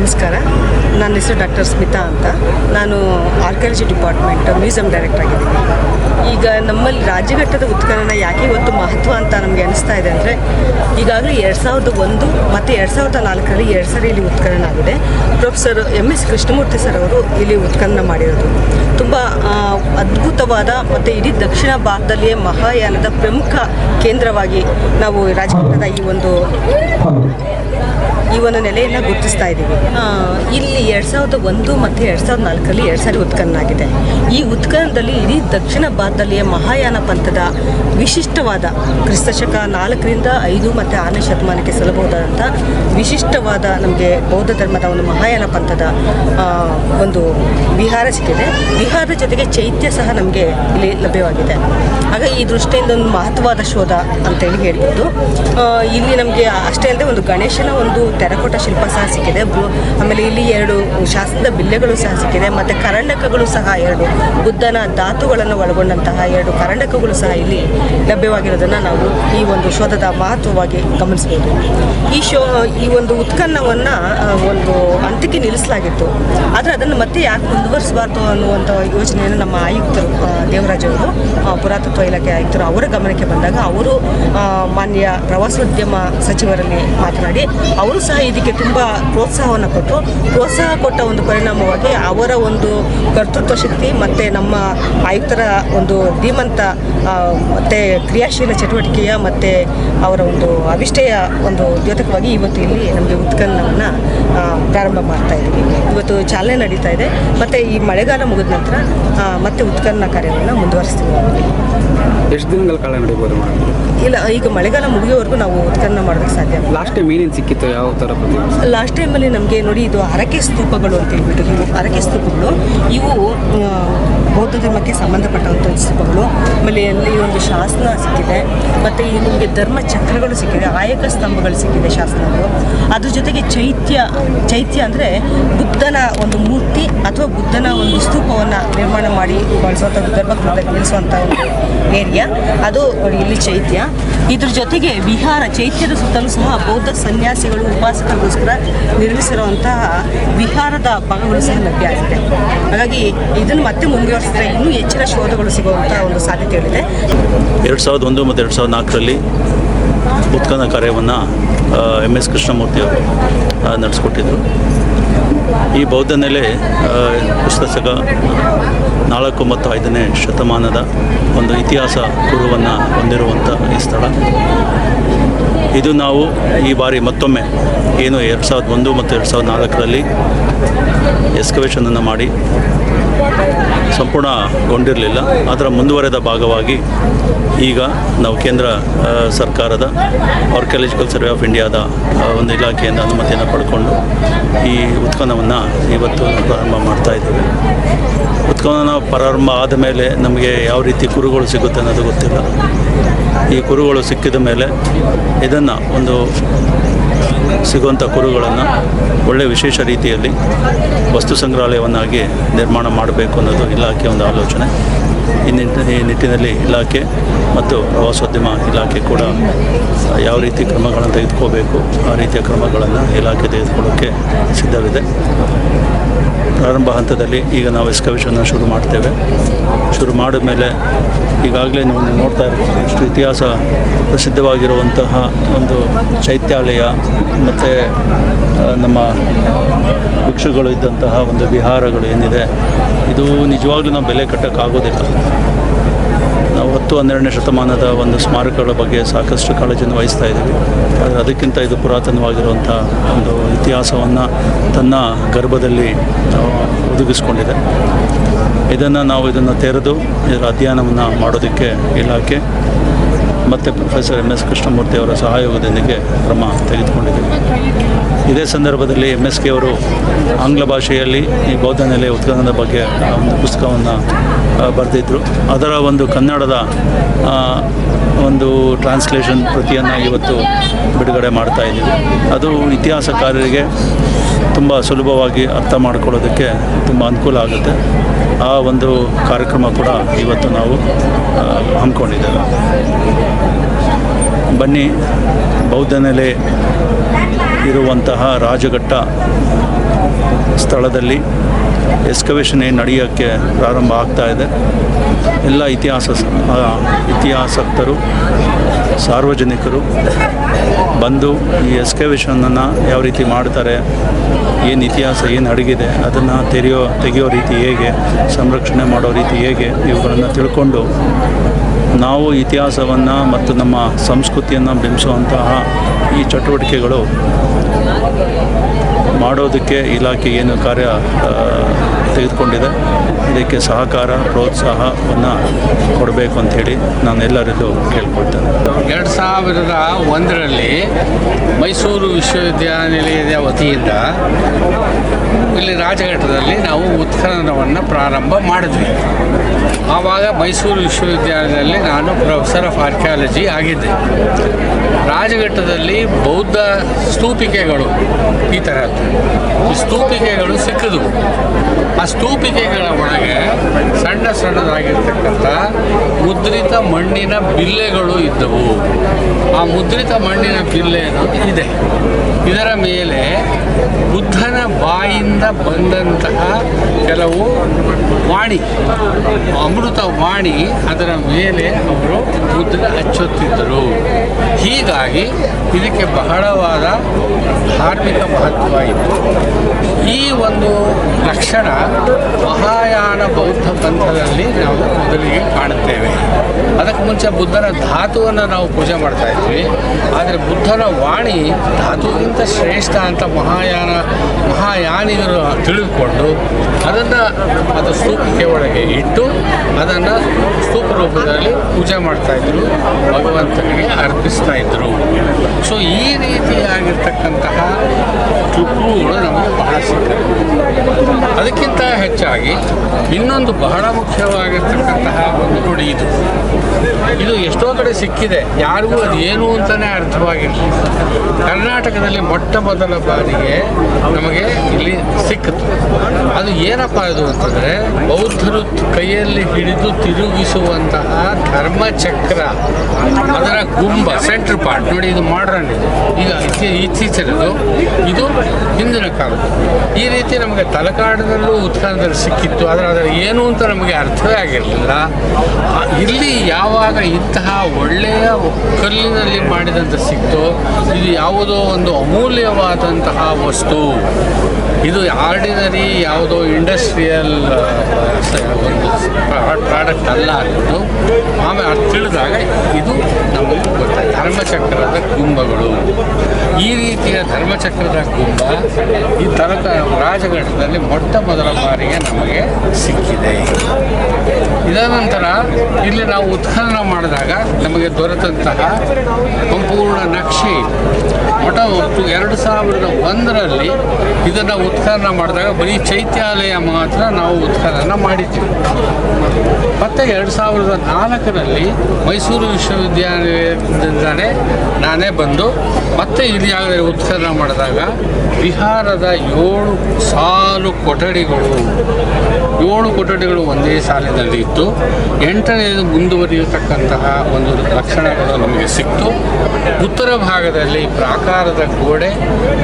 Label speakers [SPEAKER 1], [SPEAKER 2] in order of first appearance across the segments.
[SPEAKER 1] ನಮಸ್ಕಾರ. ನನ್ನ ಹೆಸರು ಡಾಕ್ಟರ್ ಸ್ಮಿತಾ ಅಂತ. ನಾನು ಆರ್ಕಿಯಾಲಜಿ ಡಿಪಾರ್ಟ್ಮೆಂಟ್ ಮ್ಯೂಸಿಯಂ ಡೈರೆಕ್ಟರ್ ಆಗಿದ್ದೀನಿ. ಈಗ ನಮ್ಮಲ್ಲಿ ರಾಜ್ಯಘಟ್ಟದ ಉತ್ಖನನ ಯಾಕೆ ಇವತ್ತು ಮಹತ್ವ ಅಂತ ನಮಗೆ ಅನಿಸ್ತಾ ಇದೆ ಅಂದರೆ, ಈಗಾಗಲೇ ಎರಡು ಸಾವಿರದ ಒಂದು ಮತ್ತು ಎರಡು ಸಾವಿರದ ನಾಲ್ಕರಲ್ಲಿ ಎರಡು ಸರಿ ಇಲ್ಲಿ ಉತ್ಖನನ ಆಗಿದೆ. Professor M S Krishnamurthy sir ಅವರು ಇಲ್ಲಿ ಉತ್ಖನನ ಮಾಡಿರೋದು. ತುಂಬ ಅದ್ಭುತವಾದ ಮತ್ತು ಇಡೀ ದಕ್ಷಿಣ ಭಾರತದಲ್ಲಿಯೇ ಮಹಾಯಾನದ ಪ್ರಮುಖ ಕೇಂದ್ರವಾಗಿ ನಾವು ರಾಜ್ಯಘಟ್ಟದ ಈ ಒಂದು ಈ ಒಂದು ನೆಲೆಯನ್ನು ಗುರುತಿಸ್ತಾ ಇದ್ದೀವಿ. ಇಲ್ಲಿ ಎರಡು ಸಾವಿರದ ಒಂದು ಮತ್ತು ಎರಡು ಸಾವಿರದ ನಾಲ್ಕರಲ್ಲಿ ಎರಡು ಸಾರಿ ಉತ್ಖನ ಆಗಿದೆ. ಈ ಉತ್ಖನದಲ್ಲಿ ಇಡೀ ದಕ್ಷಿಣ ಭಾರತದಲ್ಲಿಯ ಮಹಾಯಾನ ಪಂಥದ ವಿಶಿಷ್ಟವಾದ ಕ್ರಿಸ್ತಶಕ ನಾಲ್ಕರಿಂದ ಐದು ಮತ್ತು ಆರನೇ ಶತಮಾನಕ್ಕೆ ಸಲ್ಲಬಹುದಾದಂಥ ವಿಶಿಷ್ಟವಾದ ನಮಗೆ ಬೌದ್ಧ ಧರ್ಮದ ಒಂದು ಮಹಾಯಾನ ಪಂಥದ ಒಂದು ವಿಹಾರ ಸಿಕ್ಕಿದೆ. ವಿಹಾರದ ಜೊತೆಗೆ ಚೈತ್ಯ ಸಹ ನಮಗೆ ಇಲ್ಲಿ ಲಭ್ಯವಾಗಿದೆ. ಆಗ ಈ ದೃಷ್ಟಿಯಿಂದ ಒಂದು ಮಹತ್ವವಾದ ಶೋಧ ಅಂತೇಳಿ ಹೇಳ್ಬೋದು. ಇಲ್ಲಿ ನಮಗೆ ಅಷ್ಟೇ ಅಲ್ಲದೆ ಒಂದು ಗಣೇಶನ ಒಂದು ತೆರಕೋಟ ಶಿಲ್ಪ ಸಹ ಸಿಕ್ಕಿದೆ. ಆಮೇಲೆ ಇಲ್ಲಿ ಎರಡು ಶಾಸ್ತ್ರದ ಬಿಲ್ಲೆಗಳು ಸಹ ಸಿಕ್ಕಿದೆ. ಮತ್ತು ಕರಂಡಕಗಳು ಸಹ ಎರಡು ಬುದ್ಧನ ಧಾತುಗಳನ್ನು ಒಳಗೊಂಡಂತಹ ಎರಡು ಕರಂಡಕಗಳು ಸಹ ಇಲ್ಲಿ ಲಭ್ಯವಾಗಿರೋದನ್ನು ನಾವು ಈ ಒಂದು ಶೋಧದ ಮಹತ್ವವಾಗಿ ಗಮನಿಸಬಹುದು. ಈ ಶೋ ಈ ಒಂದು ಉತ್ಖನ್ನವನ್ನ ಒಂದು ಅಂತ್ಯಕ್ಕೆ ನಿಲ್ಲಿಸಲಾಗಿತ್ತು. ಆದರೆ ಅದನ್ನು ಮತ್ತೆ ಯಾಕೆ ಮುಂದುವರಿಸಬಾರ್ದು ಅನ್ನುವಂಥ ಯೋಜನೆಯನ್ನು ನಮ್ಮ ಆಯುಕ್ತರು ಆ, ದೇವರಾಜ್ ಅವರು ಪುರಾತತ್ವ ಇಲಾಖೆ ಆಯುಕ್ತರು ಅವರ ಗಮನಕ್ಕೆ ಬಂದಾಗ ಅವರು ಮಾನ್ಯ ಪ್ರವಾಸೋದ್ಯಮ ಸಚಿವರಲ್ಲಿ ಮಾತನಾಡಿ ಅವರು ಸಹ ಇದಕ್ಕೆ ತುಂಬ ಪ್ರೋತ್ಸಾಹವನ್ನು ಕೊಟ್ಟು ಪ್ರೋತ್ಸಾಹ ಕೊಟ್ಟ ಒಂದು ಪರಿಣಾಮವಾಗಿ ಅವರ ಒಂದು ಕರ್ತೃತ್ವ ಶಕ್ತಿ ಮತ್ತು ನಮ್ಮ ಆಯುಕ್ತರ ಒಂದು ಧೀಮಂತ ಮತ್ತು ಕ್ರಿಯಾಶೀಲ ಚಟುವಟಿಕೆಯ ಮತ್ತು ಅವರ ಒಂದು ಅವಿಷ್ಟೆಯ ಒಂದು ದ್ಯೋತಕವಾಗಿ ಇವತ್ತು ಇಲ್ಲಿ ನಮಗೆ ಉತ್ಖನನವನ್ನು ಪ್ರಾರಂಭ ಮಾಡ್ತಾ ಇದ್ದೀವಿ. ಇವತ್ತು ಚಾಲನೆ ನಡೀತಾ ಇದೆ. ಮತ್ತು ಈ ಮಳೆಗಾಲ ಮುಗಿದ ನಂತರ ಮತ್ತೆ ಉತ್ಖನನ ಕಾರ್ಯವನ್ನು ಮುಂದುವರಿಸ್ತೀವಿ.
[SPEAKER 2] ಎಷ್ಟು ದಿನಗಳ ಕಾಲ ನಡೀಬೋದು
[SPEAKER 1] ಇಲ್ಲ ಈಗ ಮಳೆಗಾಲ ಮುಗಿಯೋವರೆಗೂ ನಾವು ಉತ್ಖನನ ಮಾಡೋದಕ್ಕೆ ಸಾಧ್ಯ
[SPEAKER 2] ಲಾಸ್ಟ್ ಟೈಮ್ ಏನೇನು ಸಿಕ್ಕಿತ್ತು? ಯಾವ ಪ್ರತಿ
[SPEAKER 1] ಲಾಸ್ಟ್ ಟೈಮಲ್ಲಿ ನಮಗೆ ನೋಡಿ ಇದು ಹರಕೆ ಸ್ತೂಪಗಳು ಅಂತ ಹೇಳ್ಬಿಟ್ಟು ಇವು ಹರಕೆ ಸ್ತೂಪಗಳು, ಇವು ಬೌದ್ಧ ಧರ್ಮಕ್ಕೆ ಸಂಬಂಧಪಟ್ಟಂಥ ಸ್ತೂಪಗಳು. ಆಮೇಲೆ ಅಲ್ಲಿ ಒಂದು ಶಾಸನ ಸಿಕ್ಕಿದೆ, ಮತ್ತು ಈ ನಿಮಗೆ ಧರ್ಮ ಚಕ್ರಗಳು ಸಿಕ್ಕಿದೆ, ಆಯಕ ಸ್ತಂಭಗಳು ಸಿಕ್ಕಿದೆ ಶಾಸನಗಳು. ಅದ್ರ ಜೊತೆಗೆ ಚೈತ್ಯ ಚೈತ್ಯ ಅಂದರೆ ಬುದ್ಧನ ಒಂದು ಮೂರ್ತಿ ಅಥವಾ ಬುದ್ಧನ ಒಂದು ಸ್ತೂಪವನ್ನು ನಿರ್ಮಾಣ ಮಾಡಿ ಬಳಸುವಂಥ ಧರ್ಮಕ್ಕೆ ನಿಲ್ಲಿಸುವಂಥ ಒಂದು ಏರಿಯಾ ಅದು ಇಲ್ಲಿ ಚೈತ್ಯ. ಇದ್ರ ಜೊತೆಗೆ ವಿಹಾರ ಚೈತ್ಯದ ಸುತ್ತಲೂ ಸಹ ಬೌದ್ಧ ಸನ್ಯಾಸಿಗಳು ಉಪಾಸಕರಿಗೋಸ್ಕರ ನಿರ್ಮಿಸಿರುವಂತಹ ವಿಹಾರದ ಭಾಗಗಳು ಸಹ ಲಭ್ಯ ಆಗಿದೆ. ಹಾಗಾಗಿ ಇದನ್ನು ಮತ್ತೆ ಮುಂದುವರಿಸಿದ್ರೆ ಇನ್ನೂ ಹೆಚ್ಚಿನ ಶೋಧಗಳು ಸಿಗುವಂತಹ ಒಂದು ಸಾಧ್ಯತೆಗಳಿದೆ.
[SPEAKER 3] ಎರಡು ಸಾವಿರದ ಒಂದು ಮತ್ತು ಎರಡು ಸಾವಿರದ ನಾಲ್ಕರಲ್ಲಿ ಉತ್ಖನ ಕಾರ್ಯವನ್ನು ಎಂ ಎಸ್ ಕೃಷ್ಣಮೂರ್ತಿ ಅವರು ನಡೆಸ್ಕೊಟ್ಟಿದ್ದರು ನಡೆಸ್ಕೊಟ್ಟಿದ್ರು. ಈ ಬೌದ್ಧ ನೆಲೆ ಪುಸ್ತಕ ನಾಲ್ಕು ಮತ್ತು ಐದನೇ ಶತಮಾನದ ಒಂದು ಇತಿಹಾಸ ಗುರುವನ್ನು ಹೊಂದಿರುವಂಥ ಈ ಸ್ಥಳ. ಇದು ನಾವು ಈ ಬಾರಿ ಮತ್ತೊಮ್ಮೆ ಏನು ಎರಡು ಸಾವಿರದ ಒಂದು ಮತ್ತು ಎರಡು ಸಾವಿರದ ನಾಲ್ಕರಲ್ಲಿ ಎಸ್ಕವೇಷನನ್ನು ಮಾಡಿ ಸಂಪೂರ್ಣಗೊಂಡಿರಲಿಲ್ಲ ಅದರ ಮುಂದುವರೆದ ಭಾಗವಾಗಿ ಈಗ ನಾವು ಕೇಂದ್ರ ಸರ್ಕಾರದ ಆರ್ಕಿಯಾಲಜಿಕಲ್ ಸರ್ವೆ ಆಫ್ ಇಂಡಿಯಾದ ಒಂದು ಇಲಾಖೆಯಿಂದ ಅನುಮತಿಯನ್ನು ಪಡ್ಕೊಂಡು ಈ ಉತ್ಖನವನ್ನು ಇವತ್ತು ಪ್ರಾರಂಭ ಮಾಡ್ತಾ ಇದ್ದೇವೆ. ಉತ್ಖನನ ಪ್ರಾರಂಭ ಆದ ಮೇಲೆ ನಮಗೆ ಯಾವ ರೀತಿ ಕುರುಗಳು ಸಿಗುತ್ತೆ ಅನ್ನೋದು ಗೊತ್ತಿಲ್ಲ. ಈ ಕುರುಗಳು ಸಿಕ್ಕಿದ ಮೇಲೆ ಇದನ್ನು ಒಂದು ಸಿಗುವಂಥ ಕುರುಗಳನ್ನು ಒಳ್ಳೆಯ ವಿಶೇಷ ರೀತಿಯಲ್ಲಿ ವಸ್ತು ಸಂಗ್ರಹಾಲಯವನ್ನಾಗಿ ನಿರ್ಮಾಣ ಮಾಡಬೇಕು ಅನ್ನೋದು ಇಲಾಖೆಯ ಒಂದು ಆಲೋಚನೆ. ಈ ನಿಟ್ಟಿನ ಈ ನಿಟ್ಟಿನಲ್ಲಿ ಇಲಾಖೆ ಮತ್ತು ಪ್ರವಾಸೋದ್ಯಮ ಇಲಾಖೆ ಕೂಡ ಯಾವ ರೀತಿ ಕ್ರಮಗಳನ್ನು ತೆಗೆದುಕೋಬೇಕು, ಆ ರೀತಿಯ ಕ್ರಮಗಳನ್ನು ಇಲಾಖೆ ತೆಗೆದುಕೊಳ್ಳೋಕ್ಕೆ ಸಿದ್ಧವಿದೆ. ಪ್ರಾರಂಭ ಹಂತದಲ್ಲಿ ಈಗ ನಾವು ಎಸ್ಕವೇಷನ್ನ ಶುರು ಮಾಡ್ತೇವೆ. ಶುರು ಮಾಡಿದ ಮೇಲೆ ಈಗಾಗಲೇ ನೀವು ನೋಡ್ತಾ ಇರ್ತೀವಿ, ಇಷ್ಟು ಇತಿಹಾಸ ಪ್ರಸಿದ್ಧವಾಗಿರುವಂತಹ ಒಂದು ಚೈತ್ಯಾಲಯ ಮತ್ತು ನಮ್ಮ ಭಿಕ್ಷುಗಳು ಇದ್ದಂತಹ ಒಂದು ವಿಹಾರಗಳು ಏನಿದೆ, ಇದು ನಿಜವಾಗ್ಲೂ ನಾವು ಬೆಲೆ ಕಟ್ಟೋಕ್ಕಾಗೋದಿಲ್ಲ. ಹತ್ತು ಹನ್ನೆರಡನೇ ಶತಮಾನದ ಒಂದು ಸ್ಮಾರಕಗಳ ಬಗ್ಗೆ ಸಾಕಷ್ಟು ಕಾಳಜಿಯನ್ನು ವಹಿಸ್ತಾ ಇದ್ದೀವಿ. ಆದರೆ ಅದಕ್ಕಿಂತ ಇದು ಪುರಾತನವಾಗಿರುವಂಥ ಒಂದು ಇತಿಹಾಸವನ್ನು ತನ್ನ ಗರ್ಭದಲ್ಲಿ ಒದಗಿಸ್ಕೊಂಡಿದೆ. ಇದನ್ನು ನಾವು ಇದನ್ನು ತೆರೆದು ಇದರ ಅಧ್ಯಯನವನ್ನು ಮಾಡೋದಕ್ಕೆ ಇಲಾಖೆ ಮತ್ತು ಪ್ರೊಫೆಸರ್ ಎಂ ಎಸ್ ಕೃಷ್ಣಮೂರ್ತಿ ಅವರ ಸಹಯೋಗದೊಂದಿಗೆ ಕ್ರಮ ತೆಗೆದುಕೊಂಡಿದ್ದೇವೆ ಇದೇ ಸಂದರ್ಭದಲ್ಲಿ ಎಂ ಎಸ್ ಕೆ ಅವರು ಆಂಗ್ಲ ಭಾಷೆಯಲ್ಲಿ ಈ ಬೌದ್ಧ ನೆಲೆ ಉತ್ಖನನದ ಬಗ್ಗೆ ಒಂದು ಪುಸ್ತಕವನ್ನು ಬರೆದಿದ್ದರು ಅದರ ಒಂದು ಕನ್ನಡದ ಒಂದು ಟ್ರಾನ್ಸ್ಲೇಷನ್ ಪ್ರತಿಯನ್ನು ಇವತ್ತು ಬಿಡುಗಡೆ ಮಾಡ್ತಾ ಇದ್ದೀವಿ. ಅದು ಇತಿಹಾಸಕಾರರಿಗೆ ತುಂಬ ಸುಲಭವಾಗಿ ಅರ್ಥ ಮಾಡ್ಕೊಳ್ಳೋದಕ್ಕೆ ತುಂಬ ಅನುಕೂಲ ಆಗುತ್ತೆ. ಆ ಒಂದು ಕಾರ್ಯಕ್ರಮ ಕೂಡ ಇವತ್ತು ನಾವು ಹಮ್ಮಿಕೊಂಡಿದ್ದೇವೆ. ಬನ್ನಿ ಬೌದ್ಧ ನೆಲೆ ಇರುವಂತಹ ರಾಜಘಟ್ಟ ಸ್ಥಳದಲ್ಲಿ ಎಸ್ಕವೇಷನ್ ಏನು ನಡೆಯೋಕ್ಕೆ ಪ್ರಾರಂಭ ಆಗ್ತಾ ಇದೆ. ಎಲ್ಲ ಇತಿಹಾಸ ಇತಿಹಾಸಕ್ತರು ಸಾರ್ವಜನಿಕರು ಬಂದು ಈ ಎಸ್ಕವೇಷನನ್ನು ಯಾವ ರೀತಿ ಮಾಡ್ತಾರೆ, ಏನು ಇತಿಹಾಸ, ಏನು ಅಡಗಿದೆ, ಅದನ್ನು ತೆರೆಯೋ, ತೆಗೆಯೋ ರೀತಿ ಹೇಗೆ, ಸಂರಕ್ಷಣೆ ಮಾಡೋ ರೀತಿ ಹೇಗೆ, ಇವುಗಳನ್ನು ತಿಳ್ಕೊಂಡು ನಾವು ಇತಿಹಾಸವನ್ನು ಮತ್ತು ನಮ್ಮ ಸಂಸ್ಕೃತಿಯನ್ನು ಬಿಂಬಿಸುವಂತಹ ಈ ಚಟುವಟಿಕೆಗಳು ಮಾಡೋದಕ್ಕೆ ಇಲಾಖೆ ಏನು ಕಾರ್ಯ ತೆಗೆದುಕೊಂಡಿದೆ. ಇದಕ್ಕೆ ಸಹಕಾರ ಪ್ರೋತ್ಸಾಹವನ್ನು ಕೊಡಬೇಕು ಅಂಥೇಳಿ ನಾನು ಎಲ್ಲರಿಗೂ ಕೇಳ್ಕೊಳ್ತೇನೆ.
[SPEAKER 4] ಎರಡು ಸಾವಿರದ ಒಂದರಲ್ಲಿ ಮೈಸೂರು ವಿಶ್ವವಿದ್ಯಾನಿಲಯದ ವತಿಯಿಂದ ಇಲ್ಲಿ ರಾಜಘಟ್ಟದಲ್ಲಿ ನಾವು ಉತ್ಖನನವನ್ನು ಪ್ರಾರಂಭ ಮಾಡಿದ್ವಿ. ಆವಾಗ ಮೈಸೂರು ವಿಶ್ವವಿದ್ಯಾಲಯದಲ್ಲಿ ನಾನು ಪ್ರೊಫೆಸರ್ ಆಫ್ ಆರ್ಕಿಯಾಲಜಿ ಆಗಿದ್ದೆ. ರಾಜಘಟ್ಟದಲ್ಲಿ ಬೌದ್ಧ ಸ್ತೂಪಿಕೆಗಳು ಈ ಥರ ಈ ಸ್ತೂಪಿಕೆಗಳು ಸಿಕ್ಕಿದ್ವು. ಆ ಸ್ತೂಪಿಕೆಗಳ ಒಳಗೆ ಸಣ್ಣ ಸಣ್ಣದಾಗಿರ್ತಕ್ಕಂಥ ಮುದ್ರಿತ ಮಣ್ಣಿನ ಬಿಲ್ಲೆಗಳು ಇದ್ದವು. ಆ ಮುದ್ರಿತ ಮಣ್ಣಿನ ಬಿಲ್ಲೆನು ಇದೆ. ಇದರ ಮೇಲೆ ಬುದ್ಧನ ಬಾಯಿಂದ ಬಂದಂತಹ ಕೆಲವು ವಾಣಿ, ಅಮೃತ ವಾಣಿ ಅದರ ಮೇಲೆ ಅವರು ಮುದ್ರೆ ಹಚ್ಚುತ್ತಿದ್ದರು. ಹೀಗಾಗಿ ಇದಕ್ಕೆ ಬಹಳವಾದ ಧಾರ್ಮಿಕ ಮಹತ್ವ ಇತ್ತು ಈ ಒಂದು ಲಕ್ಷಣ ಮಹಾಯಾನ ಬೌದ್ಧ ಪಂಥದಲ್ಲಿ ನಾವು ಮೊದಲಿಗೆ ಕಾಣುತ್ತೇವೆ. ಅದಕ್ಕೆ ಮುಂಚೆ ಬುದ್ಧನ ಧಾತುವನ್ನು ನಾವು ಪೂಜೆ ಮಾಡ್ತಾ ಇದ್ವಿ. ಆದರೆ ಬುದ್ಧನ ವಾಣಿ ಧಾತುವಿಗಿಂತ ಶ್ರೇಷ್ಠ ಅಂತ ಮಹಾಯಾನ ಮಹಾಯಾನಿಗರು ತಿಳಿದುಕೊಂಡು ಅದನ್ನು ಅದು ಸ್ತೂಪಿಕೆ ಒಳಗೆ ಇಟ್ಟು ಅದನ್ನು ಸೂಪ ರೂಪದಲ್ಲಿ ಪೂಜೆ ಮಾಡ್ತಾ ಇದ್ರು, ಭಗವಂತನಿಗೆ ಅರ್ಪಿಸ್ತಾ ಇದ್ರು. ಸೊ ಈ ರೀತಿಯಾಗಿರ್ತಕ್ಕಂತಹ ಕ್ಲೂಗಳು ನಮಗೆ ಬಹಳ ಸಿಕ್ಕ ಅದಕ್ಕಿಂತ ಹೆಚ್ಚಾಗಿ ಇನ್ನೊಂದು ಬಹಳ ಮುಖ್ಯವಾಗಿರ್ತಕ್ಕಂತಹ ಒಂದು ನುಡಿ ಇದು. ಇದು ಎಷ್ಟೋ ಕಡೆ ಸಿಕ್ಕಿದೆ. ಯಾರಿಗೂ ಅದು ಏನು ಅಂತಲೇ ಅರ್ಥವಾಗಿಲ್ಲ ಕರ್ನಾಟಕದಲ್ಲಿ ಮೊಟ್ಟ ಮೊದಲ ಬಾರಿಗೆ ನಮಗೆ ಇಲ್ಲಿ ಸಿಕ್ಕಿತು. ಅದು ಏನಪ್ಪ ಇದು ಅಂತಂದರೆ ಬೌದ್ಧರು ಕೈಯಲ್ಲಿ ಹಿಡಿದು ತಿರುಗಿಸುವಂತಹ ಧರ್ಮಚಕ್ರ, ಅದರ ಗುಂಬ ಸೆಂಟ್ರ್ ಪಾರ್ಟ್ ನೋಡಿ, ಇದು ಮಾಡ್ರನ್ ಇದು. ಈಗ ಇತ್ತೀ- ಇತ್ತೀಚಿನದು ಇದು ಹಿಂದಿನ ಕಾಲದ್ದು. ಈ ರೀತಿ ನಮಗೆ ತಲಕಾಡಿನಲ್ಲೂ ಉತ್ಖನದಲ್ಲಿ ಸಿಕ್ಕಿತ್ತು. ಆದರೆ ಅದರ ಏನು ಅಂತ ನಮಗೆ ಅರ್ಥವೇ ಆಗಿರಲಿಲ್ಲ. ಇಲ್ಲಿ ಯಾವಾಗ ಇಂತಹ ಒಳ್ಳೆಯ ಕಲ್ಲಿನಲ್ಲಿ ಮಾಡಿದಂಥ ಸಿಕ್ತೋ, ಇದು ಯಾವುದೋ ಒಂದು ಅಮೂಲ್ಯವಾದಂತಹ ವಸ್ತು. ಇದು ಆರ್ಡಿನರಿ ಯಾವುದೋ ಇಂಡಸ್ಟ್ರಿಯಲ್ ಒಂದು ಪ್ರಾಡಕ್ಟ್ ಅಲ್ಲ ಅನ್ನೋದು. ಆಮೇಲೆ ಅದು ತಿಳಿದಾಗ ಇದು ನಮಗೆ ಗೊತ್ತಾಯ್ತು. ಧರ್ಮಚಕ್ರದ ಕುಂಭಗಳು ಈ ರೀತಿಯ ಧರ್ಮಚಕ್ರದ ಕುಂಭ ಈ ತರಕ ರಾಜಘಟ್ಟದಲ್ಲಿ ಮೊಟ್ಟ ಮೊದಲ ಬಾರಿಗೆ ನಮಗೆ ಸಿಕ್ಕಿದೆ. ಇದರ ನಂತರ ಇಲ್ಲಿ ನಾವು ಉತ್ಖನನ ಮಾಡಿದಾಗ ನಮಗೆ ದೊರೆತಂತಹ ಸಂಪೂರ್ಣ ನಕ್ಷೆ ಮಠ ಒಟ್ಟು ಎರಡು ಸಾವಿರದ ಒಂದರಲ್ಲಿ ಇದನ್ನು ಉತ್ಖನನ ಮಾಡಿದಾಗ ಬರೀ ಚೈತ್ಯಾಲಯ ಮಾತ್ರ ನಾವು ಉತ್ಖನನ ಮಾಡಿದ್ವಿ. ಮತ್ತು ಎರಡು ಸಾವಿರದ ನಾಲ್ಕರಲ್ಲಿ ಮೈಸೂರು ವಿಶ್ವವಿದ್ಯಾನಿಲಯದಿಂದಲೇ ನಾನೇ ಬಂದು ಮತ್ತೆ ಇಲ್ಲಿ ಯಾವುದೇ ಉತ್ಖನನ ಮಾಡಿದಾಗ ಬಿಹಾರದ ಏಳು ಸಾಲು ಕೊಠಡಿಗಳು ಏಳು ಕೊಠಡಿಗಳು ಒಂದೇ ಸಾಲಿನಲ್ಲಿ ಇತ್ತು. ಎಂಟನೇದು ಮುಂದುವರಿಯತಕ್ಕಂತಹ ಒಂದು ಲಕ್ಷಣಗಳು ನಮಗೆ ಸಿಕ್ತು. ಉತ್ತರ ಭಾಗದಲ್ಲಿ ಪ್ರಾಕಾರದ ಗೋಡೆ,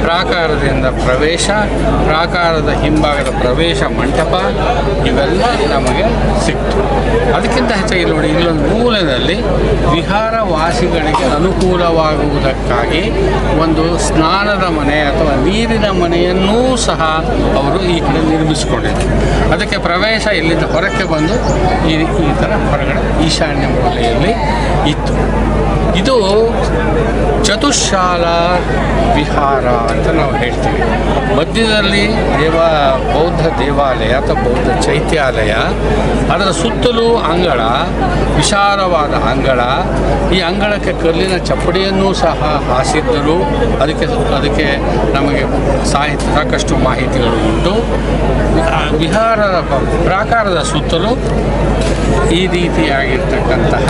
[SPEAKER 4] ಪ್ರಾಕಾರದಿಂದ ಪ್ರವೇಶ, ಪ್ರಾಕಾರದ ಹಿಂಭಾಗದ ಪ್ರವೇಶ ಮಂಟಪ, ಇವೆಲ್ಲ ನಮಗೆ ಸಿಕ್ತು. ಅದಕ್ಕಿಂತ ಹೆಚ್ಚಾಗಿ ನೋಡಿ, ಇಲ್ಲೊಂದು ಮೂಲದಲ್ಲಿ ವಿಹಾರ ವಾಸಿಗಳಿಗೆ ಅನುಕೂಲವಾಗುವುದಕ್ಕಾಗಿ ಒಂದು ಸ್ನಾನದ ಮನೆ ಅಥವಾ ನೀರಿನ ಮನೆಯನ್ನೂ ಸಹ ಅವರು ಈ ಕಡೆ ಅದಕ್ಕೆ ಪ್ರವೇಶ ಇಲ್ಲಿಂದ ಹೊರಕ್ಕೆ ಬಂದು ಈ ಈ ಥರ ಹೊರಗಡೆ ಈಶಾನ್ಯ ಮೂಲೆಯಲ್ಲಿ ಇತ್ತು. ಇದು ಚತುಶಾಲಾ ವಿಹಾರ ಅಂತ ನಾವು ಹೇಳ್ತೀವಿ. ಮಧ್ಯದಲ್ಲಿ ದೇವ, ಬೌದ್ಧ ದೇವಾಲಯ ಅಥವಾ ಬೌದ್ಧ ಚೈತ್ಯಾಲಯ, ಅದರ ಸುತ್ತಲೂ ಅಂಗಳ, ವಿಶಾಲವಾದ ಅಂಗಳ. ಈ ಅಂಗಳಕ್ಕೆ ಕಲ್ಲಿನ ಚಪ್ಪಡಿಯನ್ನು ಸಹ ಹಾಸಿದ್ದರು. ಅದಕ್ಕೆ ಅದಕ್ಕೆ ನಮಗೆ ಸಾಹಿತ್ಯ ಸಾಕಷ್ಟು ಮಾಹಿತಿಗಳು ಉಂಟು. ವಿಹಾರದ ಪ್ರಾಕಾರದ ಸುತ್ತಲೂ ಈ ರೀತಿಯಾಗಿರ್ತಕ್ಕಂತಹ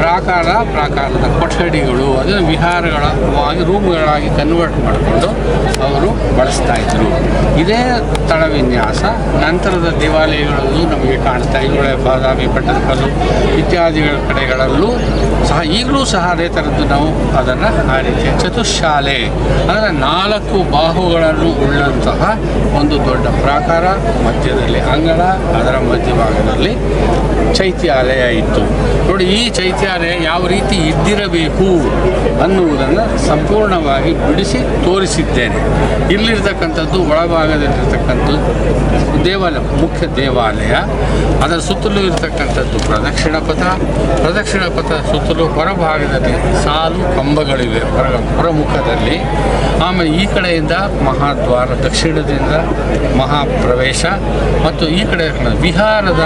[SPEAKER 4] ಪ್ರಾಕಾರ, ಪ್ರಾಕಾರದ ಕೊಠಡಿಗಳು ಅದನ್ನು ವಿಹಾರಗಳ ರೂಮ್ಗಳಾಗಿ ಕನ್ವರ್ಟ್ ಮಾಡಿಕೊಂಡು ಅವರು ಬಳಸ್ತಾ ಇದ್ರು. ಇದೇ ತಳವಿನ್ಯಾಸ. ನಂತರದ ದೇವಾಲಯಗಳಲ್ಲೂ ನಮಗೆ ಕಾಣ್ತಾ ಇದೆ ಬಾದಾಮಿ ಪಟ್ಟದಕಲ್ಲು ಇತ್ಯಾದಿಗಳ ಕಡೆಗಳಲ್ಲೂ ಸಹ, ಈಗಲೂ ಸಹ ಅದೇ ಥರದ್ದು ನಾವು ಅದನ್ನು ಆ ರೀತಿಯ ಚತುಶಾಲೆ ಅಂದರೆ ನಾಲ್ಕು ಬಾಹುಗಳನ್ನು ಉಳ್ಳಂತಹ ಒಂದು ದೊಡ್ಡ ಪ್ರಾಕಾರ, ಮಧ್ಯದಲ್ಲಿ ಅಂಗಳ, ಅದರ ಮಧ್ಯಭಾಗದಲ್ಲಿ ಚೈತ್ಯಾಲಯ ಇತ್ತು. ನೋಡಿ, ಈ ಚೈತ್ಯಾಲಯ ಯಾವ ರೀತಿ ಇದ್ದಿರಬೇಕು ಅನ್ನುವುದನ್ನು ಸಂಪೂರ್ಣವಾಗಿ ಬಿಡಿಸಿ ತೋರಿಸಿದ್ದೇನೆ. ಇಲ್ಲಿರ್ತಕ್ಕಂಥದ್ದು ಒಳಭಾಗದಲ್ಲಿರ್ತಕ್ಕಂಥದ್ದು ದೇವಾಲಯ, ಮುಖ್ಯ ದೇವಾಲಯ. ಅದರ ಸುತ್ತಲೂ ಇರತಕ್ಕಂಥದ್ದು ಪ್ರದಕ್ಷಿಣ ಪಥ. ಪ್ರದಕ್ಷಿಣ ಪಥ ಸುತ್ತಲೂ ಹೊರಭಾಗದಲ್ಲಿ ಸಾಲು ಕಂಬಗಳಿವೆ ಹೊರ ಹೊರಮುಖದಲ್ಲಿ. ಆಮೇಲೆ ಈ ಕಡೆಯಿಂದ ಮಹಾದ್ವಾರ, ದಕ್ಷಿಣದಿಂದ ಮಹಾಪ್ರವೇಶ. ಮತ್ತು ಈ ಕಡೆ ಬಿಹಾರದ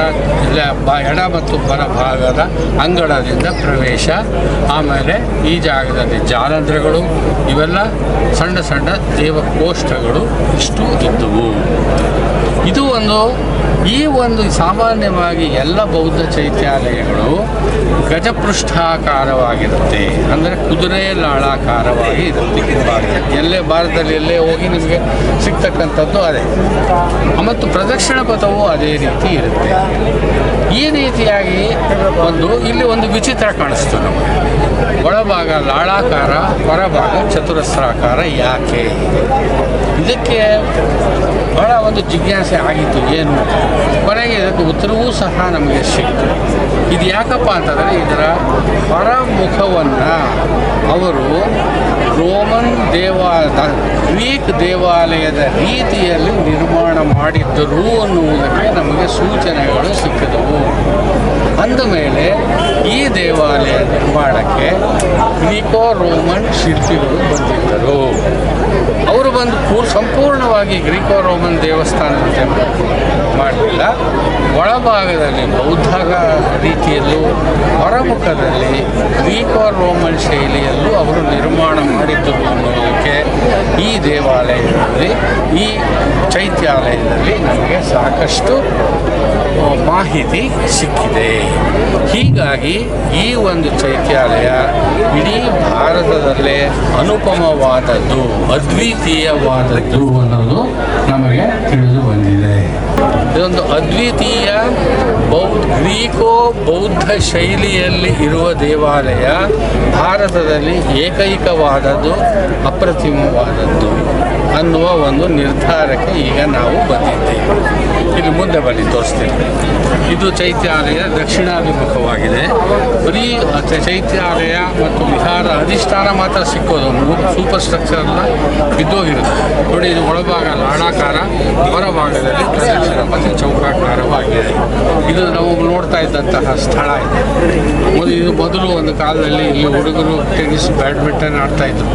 [SPEAKER 4] ಎಡ ಮತ್ತು ಹೊರಭಾಗದ ಅಂಗಳದಿಂದ ಪ್ರವೇಶ ಆಮೇಲೆ ಈ ಜಾಗದಲ್ಲಿ ಜಾಲಂಧ್ರಗಳು ಇವೆಲ್ಲ ಸಣ್ಣ ಸಣ್ಣ ದೇವಕೋಷ್ಠಗಳು ಇಷ್ಟು ಇದ್ದವು. ಇದು ಒಂದು ಈ ಒಂದು ಸಾಮಾನ್ಯವಾಗಿ ಎಲ್ಲ ಬೌದ್ಧ ಚೈತ್ಯಾಲಯಗಳು ಗಜಪೃಷ್ಠಾಕಾರವಾಗಿರುತ್ತೆ. ಅಂದರೆ ಕುದುರೆ ಲಾಳಾಕಾರವಾಗಿ ಇರುತ್ತೆ. ಎಲ್ಲೇ ಭಾರತದಲ್ಲಿ ಎಲ್ಲೇ ಹೋಗಿ ನಿಮಗೆ ಸಿಗ್ತಕ್ಕಂಥದ್ದು ಅದೇ. ಮತ್ತು ಪ್ರದಕ್ಷಿಣ ಪಥವು ಅದೇ ರೀತಿ ಇರುತ್ತೆ. ಈ ರೀತಿಯಾಗಿ ಒಂದು ಇಲ್ಲಿ ಒಂದು ವಿಚಿತ್ರ ಕಾಣಿಸ್ತು ನಮಗೆ. ಒಳಭಾಗ ಲಾಳಾಕಾರ, ಹೊರಭಾಗ ಚತುರಸ್ರಾಕಾರ ಯಾಕೆ? ಇದಕ್ಕೆ ಬಹಳ ಒಂದು ಜಿಜ್ಞಾಸೆ ಆಗಿತ್ತು. ಏನು? ಕೊನೆಗೆ ಇದಕ್ಕೆ ಉತ್ತರವೂ ಸಹ ನಮಗೆ ಸಿಕ್ತು. ಇದು ಯಾಕಪ್ಪ ಅಂತಂದರೆ ಇದರ ಹೊರಮುಖವನ್ನು ಅವರು ರೋಮನ್ ದೇವಾಲಯ ಗ್ರೀಕ್ ದೇವಾಲಯದ ರೀತಿಯಲ್ಲಿ ನಿರ್ಮಾಣ ಮಾಡಿದ್ದರು ಅನ್ನುವುದಕ್ಕೆ ನಮಗೆ ಸೂಚನೆಗಳು ಸಿಕ್ಕಿದವು. ಅಂದಮೇಲೆ ಈ ದೇವಾಲಯ ನಿರ್ಮಾಣಕ್ಕೆ ಗ್ರೀಕೋ ರೋಮನ್ ಶಿಲ್ಪಿಗಳು ಬಂದಿದ್ದರು. ಬಂದು ಪೂರ್ ಸಂಪೂರ್ಣವಾಗಿ ಗ್ರೀಕೋ ರೋಮನ್ ದೇವಸ್ಥಾನ ಮಾಡಲಿಲ್ಲ ಒಳಭಾಗದಲ್ಲಿ ಬೌದ್ಧ ರೀತಿಯಲ್ಲೂ, ಹೊರಮುಖದಲ್ಲಿ ಗ್ರೀಕೋ ರೋಮನ್ ಶೈಲಿಯಲ್ಲೂ ಅವರು ನಿರ್ಮಾಣ ಮಾಡಿದ್ದರು ಅನ್ನೋದಕ್ಕೆ ಈ ದೇವಾಲಯದಲ್ಲಿ, ಈ ಚೈತ್ಯಾಲಯದಲ್ಲಿ ನಮಗೆ ಸಾಕಷ್ಟು ಮಾಹಿತಿ ಸಿಕ್ಕಿದೆ. ಹೀಗಾಗಿ ಈ ಒಂದು ಚೈತ್ಯಾಲಯ ಇಡೀ ಭಾರತದಲ್ಲೇ ಅನುಪಮವಾದದ್ದು ಅದ್ವಿತೀಯವಾದದ್ದು ಅನ್ನೋದು ನಮಗೆ ತಿಳಿದು ಬಂದಿದೆ. ಇದೊಂದು ಅದ್ವಿತೀಯ ಬೌದ್ಧ, ಗ್ರೀಕೋ ಬೌದ್ಧ ಶೈಲಿಯಲ್ಲಿ ಇರುವ ದೇವಾಲಯ ಭಾರತದಲ್ಲಿ ಏಕೈಕವಾದದ್ದು, ಅಪ್ರತಿಮವಾದದ್ದು ಅನ್ನುವ ಒಂದು ನಿರ್ಧಾರಕ್ಕೆ ಈಗ ನಾವು ಬಂದಿದ್ದೇವೆ. ಇಲ್ಲಿ ಮುಂದೆ ಬನ್ನಿ, ತೋರಿಸ್ತೀನಿ. ಇದು ಚೈತ್ಯಾಲಯ ದಕ್ಷಿಣಾಭಿಮುಖವಾಗಿದೆ. ಬರೀ ಚೈತ್ಯಾಲಯ ಮತ್ತು ವಿಹಾರ ಅಧಿಷ್ಠಾನ ಮಾತ್ರ ಸಿಕ್ಕೋದು. ಸೂಪರ್ ಸ್ಟ್ರಕ್ಚರ್ ಬಿದ್ದೋಗಿರುತ್ತೆ. ನೋಡಿ, ಇದು ಒಳಭಾಗ ಲಾಡಾಕಾರ ಹೊರಭಾಗದಲ್ಲಿ ಪ್ರದಕ್ಷಿಣ ಮತ್ತು ಚೌಕಾಕಾರವಾಗಿದೆ. ಇದು ನಾವು ನೋಡ್ತಾ ಇದ್ದಂತಹ ಸ್ಥಳ ಇದೆ. ಇದು ಮೊದಲು ಒಂದು ಕಾಲದಲ್ಲಿ ಇಲ್ಲಿ ಹುಡುಗರು ಟೆನ್ನಿಸ್ ಬ್ಯಾಡ್ಮಿಂಟನ್ ಆಡ್ತಾ ಇದ್ರು.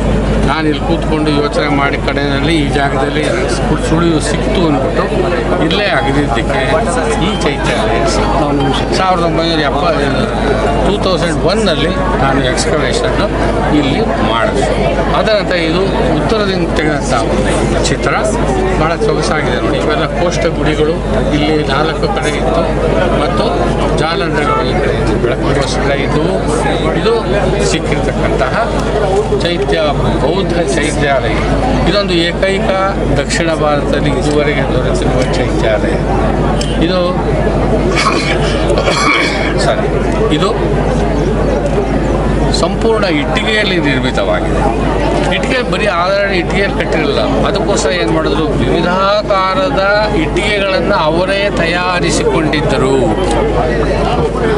[SPEAKER 4] ನಾನು ಇಲ್ಲಿ ಕೂತ್ಕೊಂಡು ಯೋಚನೆ ಮಾಡಿ ಕಡೆಯಲ್ಲಿ ಈ ಜಾಗದಲ್ಲಿ ಸುಳಿವು ಸಿಕ್ತು ಅಂದ್ಬಿಟ್ಟು ಇಲ್ಲೇ ಅಗದಿದ್ದಕ್ಕೆ ಈ ಚೈತ್ಯಾಲಯ ಸಿಕ್ತು. ಸಾವಿರದ ಒಂಬೈನೂರ ಎಪ್ಪ ಟೂ ತೌಸಂಡ್ ಒನ್ನಲ್ಲಿ ನಾನು ಎಕ್ಸ್ಕವೇಷನ್ನು ಇಲ್ಲಿ ಮಾಡಿದೆ. ಅದರಂತೆ ಇದು ಉತ್ತರದಿಂದ ತೆಗೆದಂಥ ಚಿತ್ರ ಭಾಳ ಸೊಗಸಾಗಿದೆ ನೋಡಿ. ಇವೆಲ್ಲ ಕೋಷ್ಟ ಗುಡಿಗಳು, ಇಲ್ಲಿ ನಾಲ್ಕು ಕಡೆ ಇತ್ತು. ಮತ್ತು ಇತ್ತು. ಬೆಳಕಿಗೋಸ್ಕರ ಇದು ಇದು ಸಿಕ್ಕಿರ್ತಕ್ಕಂತಹ ಚೈತ್ಯ, ಬೌದ್ಧ ಚೈತ್ಯಾಲಯ. ಇದೊಂದು ಏಕೈಕ ದಕ್ಷಿಣ ಭಾರತದಲ್ಲಿ ಇದುವರೆಗೆ ದೊರೆತಿರುವ ಚೈತ್ಯಾಲಯ. ಇದು ಸಾರಿ. ಇದು? ಸಂಪೂರ್ಣ ಇಟ್ಟಿಗೆಯಲ್ಲಿ ನಿರ್ಮಿತವಾಗಿದೆ. ಇಟ್ಟಿಗೆ ಬರೀ ಆಧಾರ ಇಟ್ಟಿಗೆಯಲ್ಲಿ ಕಟ್ಟಿರಲಿಲ್ಲ ಅದಕ್ಕೋಸ್ಕರ ಏನು ಮಾಡಿದ್ರು? ವಿವಿಧಾಕಾರದ ಇಟ್ಟಿಗೆಗಳನ್ನು ಅವರೇ ತಯಾರಿಸಿಕೊಂಡಿದ್ದರು.